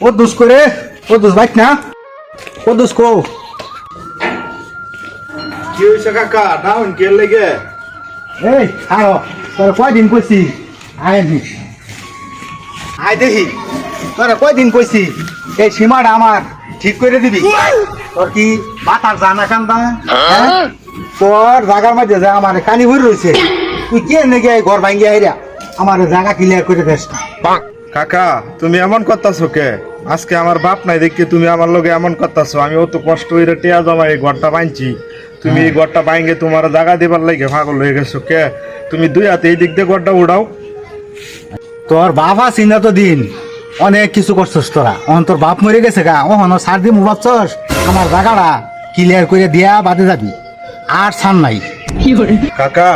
কদ্দুস করে কদ্দুস বাইক না কদ্দুস কো কি হয়েছে কাকা ডাউন কে লেগে। এই আয় তোর কয়দিন কইছি? আয় নি। আয় দেখি। তোর কয়দিন কইছি? এই সীমাটা আমার। ঠিক করে দিবি। তোর কি মাথার জানা কান্দা? হ্যাঁ? তোর জায়গার মধ্যে যে আমার কানি ভরে রয়েছে তুই কে নেগে ঘর ভাঙ্গিয়া হেরা আমার জায়গা ক্লিয়ার করে দেস না। কাকা তুমি এমন করতেছো কে? আজকে আমার বাপ নাই দেখে তুমি আমার লগে এমন করতেছো। আমি অত কষ্ট হইরে টিয়া জমা এই ঘরটা বাঁধছি তুমি এই ঘরটা বাইঙ্গে তোমার জায়গা দেবার লাগে পাগল হয়ে গেছো কে? তুমি দুই হাতে এই দিক দিয়ে ঘরটা উড়াও। তোর বাবা চিন্তা তো দিন। অনেক কিছু করছস তোরা। অহন তোর বাপ মরে গেছে গা। অহন সার দিয়ে মুবাচ্ছস আমার জায়গাটা ক্লিয়ার করে দিয়া বাদে যাবি। আর ছান নাই। কাকা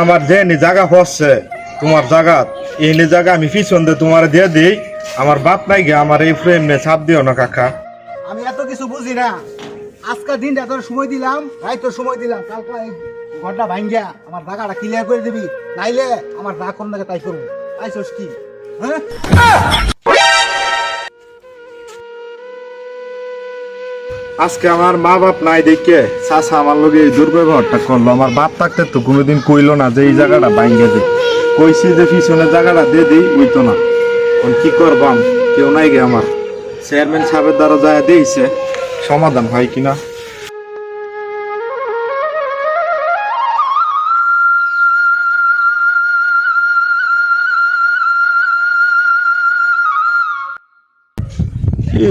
আমার যে জায়গা হচ্ছে তোমার জায়গা এই নি জায়গা আমি পিছন দিয়ে তোমার দিয়ে দিই। আমার বাপ নাই গে আমার এই ফ্রেম নে ছাপ দিও না কাকা। আমি এত কিছু বুঝি না। আজকের দিনটা তোর সময় দিলাম তাই তোর সময় দিলাম। কালকে এই ঘরটা ভাঙ্গিয়া আমার জায়গাটা ক্লিয়ার করে দিবি। নাইলে আমার যা কোন জায়গায় তাই করব। আইসস কি? হ্যাঁ? আজকে আমার মা বাপ নাই দেখে চাষা আমার লগে এই দুর্ব্যবহারটা করল। আমার বাপ থাকতে তো কোনোদিন কইলো না যে এই জায়গাটা ভাঙ্গে দে। কইছি যে পিছনের জায়গাটা দিয়ে দিই উইতো না। এখন কি করবাম কেউ নাই গে আমার। চেয়ারম্যান সাহেবের দ্বারা যায় দিয়েছে, সমাধান হয় কিনা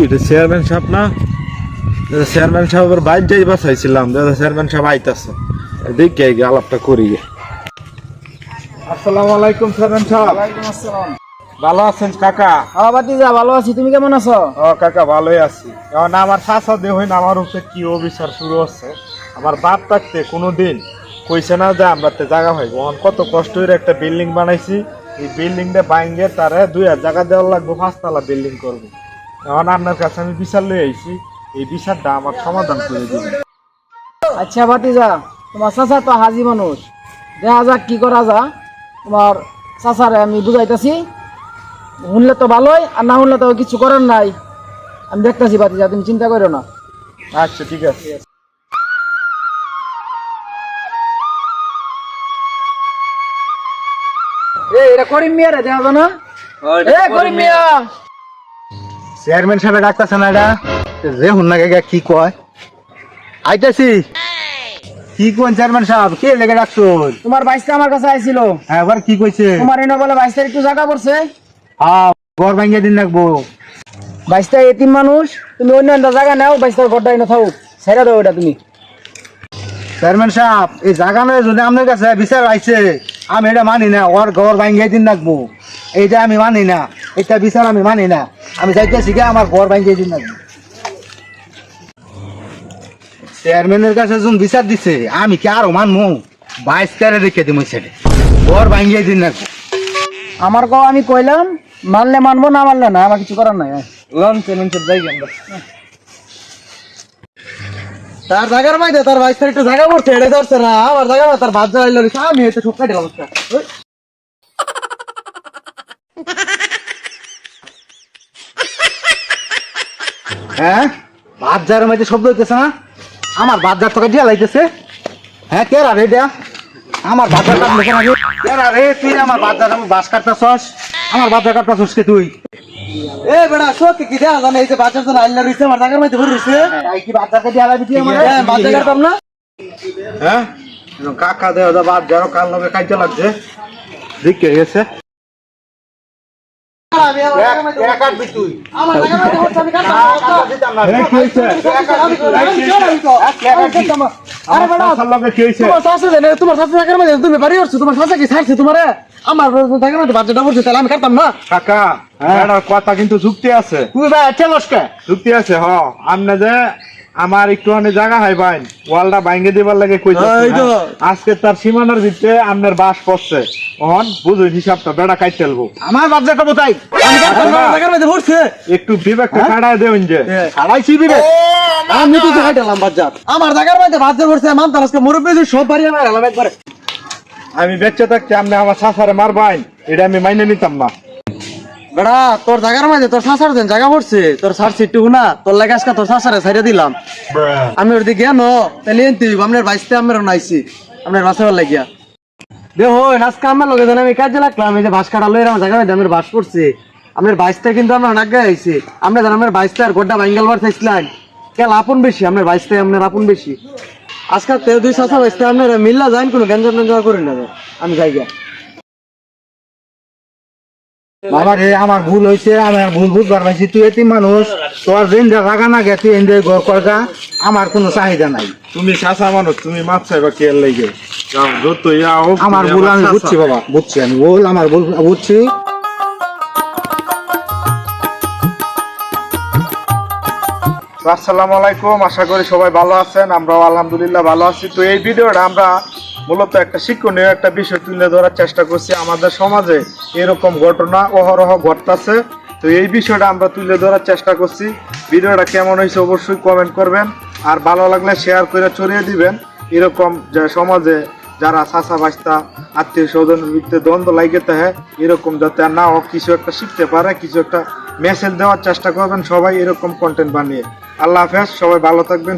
এটা চেয়ারম্যান সাহেব না? চেয়ারম্যান সাহেবের বাইর যাই বাসাইছিলাম চেয়ারম্যান সাহেব আইতাছে। দেখে আলাপটা করি। আসসালামু আলাইকুম সাহেব। ভালো আছেন কাকা? হ্যাঁ বাতিজা ভালো আছি। তুমি কেমন আছো? ও কাকা ভালোই আছি। এখন আমার শাসা দেহ হইন আমার উপরে কি অবিচার শুরু হচ্ছে? আমার বাপ থাকতে কোনোদিন কইছে না যে আমরা তে জায়গা পাইব। কত কষ্ট করে একটা বিল্ডিং বানাইছি। এই বিল্ডিংটা বাইঙ্গে তারে দুই হাজার জায়গা দেওয়ার লাগবে পাঁচতলা বিল্ডিং করব। এখন আপনার কাছে আমি বিচার লই আইছি। এই বিচারটা আমার সমাধান করে দিবেন আচ্ছা বাতিজা তোমার চাচা তো হাজি মানুষ। দেখা যাক কি করা যা তোমার চাচারে আমি বুঝাইতেছি। শুনলে তো ভালোই আর না শুনলে তো কিছু করার নাই। আমি দেখতেছি বাতিজা তুমি চিন্তা করো না। আচ্ছা ঠিক আছে। এ এটা করিম মিয়া রে দেখা না? এ করিম মিয়া। চেয়ারম্যান সাহেব ডাকতেছে না এটা? যে হুন না গে কি কয়? আইতাছি। কি কোন চেয়ারম্যান সাহেব? কে লেগে ডাকছো? তোমার বাইশটা আমার কাছে আইছিল। হ্যাঁ এবার কি কইছে? তোমার এনে বলে বাইশটা একটু জায়গা পড়ছে? হ্যাঁ ঘর ভাঙ্গিয়ে দিন রাখব বাইশটা এতিম মানুষ তুমি অন্য একটা জায়গা নাও বাইশটার ঘরটা এনে থাও। ছেড়ে দাও এটা তুমি। চেয়ারম্যান সাহেব এই জায়গা নয় যদি আপনার কাছে বিচার আইছে আমি এটা মানি না ওর ঘর ভাঙ্গিয়ে দিন রাখব এইটা আমি মানি না এটা বিচার আমি মানি না। আমি যাইতেছি আমার ঘর ভাঙ্গিয়ে দিন রাখব চেয়ারম্যানের কাছে যখন বিচার দিছে আমি কি আরও মানবো বাইশ কারে রেখে দিবো সেটা। ঘর ভাঙ্গিয়ে দিন রাখব আমার কও আমি কইলাম মানলে মানবো না মানলে না আমার কিছু করার নাই। লন সাহেব যাই আমরা তার জায়গার মাইতে তার বাইশ তারিখটা জায়গা পড়ছে এটা ধরছে না। আমার জায়গা তার ভাত জ্বালাইল আমি এটা ঠোকা দিলাম। একটা। ওই। হ্যাঁ? ভাত যার মাইতে শব্দ হইতেছে না? আমার যার তোকে দিয়া লাইতেছে। হ্যাঁ কে রে এটা আমার যার কাটলো কেন আগে? কে রে তুই আমার ভাত যার বাস কাটতাছস? আমার যার কাটতাছস কে তুই? এ বেড়া সত্যি কি দেয়া জানে এই যে বাচ্চার জন্য আল্লাহ রইছে আমার জায়গার মধ্যে ভরে রইছে। তাই কি বাচ্চাকে দিয়া লাগবে তুই আমার? হ্যাঁ বাচ্চা কাটতাম না। হ্যাঁ? কাকা দেওয়া যা বাদ যারো কাল লগে খাইতে লাগছে। দেখে গেছে। তোমার মধ্যে তুমি বাড়ি করছ তোমার শাশু কি ছাড়ছে তোমারে আমার জায়গার মধ্যে বাচ্চাটা পড়ছে তাহলে আমি কাটতাম না কাকা কথা কিন্তু যুক্তি আছে তুই ভাই ঠেলস যুক্তি আছে হ আমনে যে আমার একটুখানি জায়গা হয় বাইন ওয়ালটা ভাঙ্গে দিবার লাগে কইতে এই তো। আজকে তার সীমানার ভিতরে আমনের বাস পড়ছে। অন বুঝুন হিসাবটা বেড়া কাই ফেলব। আমার মধ্যে পড়ছে। একটু বিবেকটা কাটায় দেবেন যে সারাইছি বিবে। আমি তো খাইতাম বাচ্চাত আমার জায়গার মধ্যে পড়ছে মান তার আজকে মুরব্বী সব বাড়ি আমার এলাম একবারে। আমি বেঁচে থাকতে আপনি আমার শাসারে মারবাইন এটা আমি মাইনে নিতাম না। বেড়া তোর জায়গার মাঝে তোর সাসার দেন জায়গা পড়ছে তোর সার সিটটু না তোর লাগে আজকে তোর সাসারে ছাইড়ে দিলাম। আমি ওর দিকে নো তাহলে এনতি আপনার বাইসতে আমার নাইছি আপনার বাসাবার লাগিয়া। আজকে আমার লগে জানি আমি কাজে লাগলাম এই যে বাস কাটা আমার জায়গা মাঝে আমার বাস পড়ছে। আপনার বাইসটা কিন্তু আমরা অনেক গায়ে আইছে আমরা আমার বাইসটা আর গোড্ডা বাঙ্গালবার চাইছিলেন কেন আপন বেশি আপনার বাইসটাই আপনার আপন বেশি। আজকাল দুই সাসা বাইসতে আপনারা মিল্লা যান কোনো গ্যাঞ্জাম ট্যাঞ্জাম করেন না আমি যাই গিয়া বাবা রে আমার ভুল হয়েছে আমার ভুল বুঝবার পাইছি। তুই এটি মানুষ তোর না গে তুই এনজয় ঘর করগা আমার কোনো চাহিদা নাই। তুমি মানুষ তুমি চাইবা কে লেগে? আমার ভুল আমি বুঝছি বাবা বুঝছি আমি ভুল আমার ভুল বুঝছি। আসসালামু আলাইকুম আশা করি সবাই ভালো আছেন আমরাও আলহামদুলিল্লাহ ভালো আছি। তো এই ভিডিওটা আমরা মূলত একটা শিক্ষণীয় একটা বিষয় তুলে ধরার চেষ্টা করছি আমাদের সমাজে এরকম ঘটনা অহরহ ঘটতেছে। তো এই বিষয়টা আমরা তুলে ধরার চেষ্টা করছি। ভিডিওটা কেমন হয়েছে অবশ্যই কমেন্ট করবেন। আর ভালো লাগলে শেয়ার করে ছড়িয়ে দিবেন। এরকম যে সমাজে যারা চাষা বাস্তা, আত্মীয় স্বজন ভিত্তিতে দ্বন্দ্ব লাগে তাহে এরকম যাতে না হোক কিছু একটা শিখতে পারে, কিছু একটা মেসেজ দেওয়ার চেষ্টা করবেন সবাই এরকম কন্টেন্ট বানিয়ে। আল্লাহ হাফেজ, সবাই ভালো থাকবেন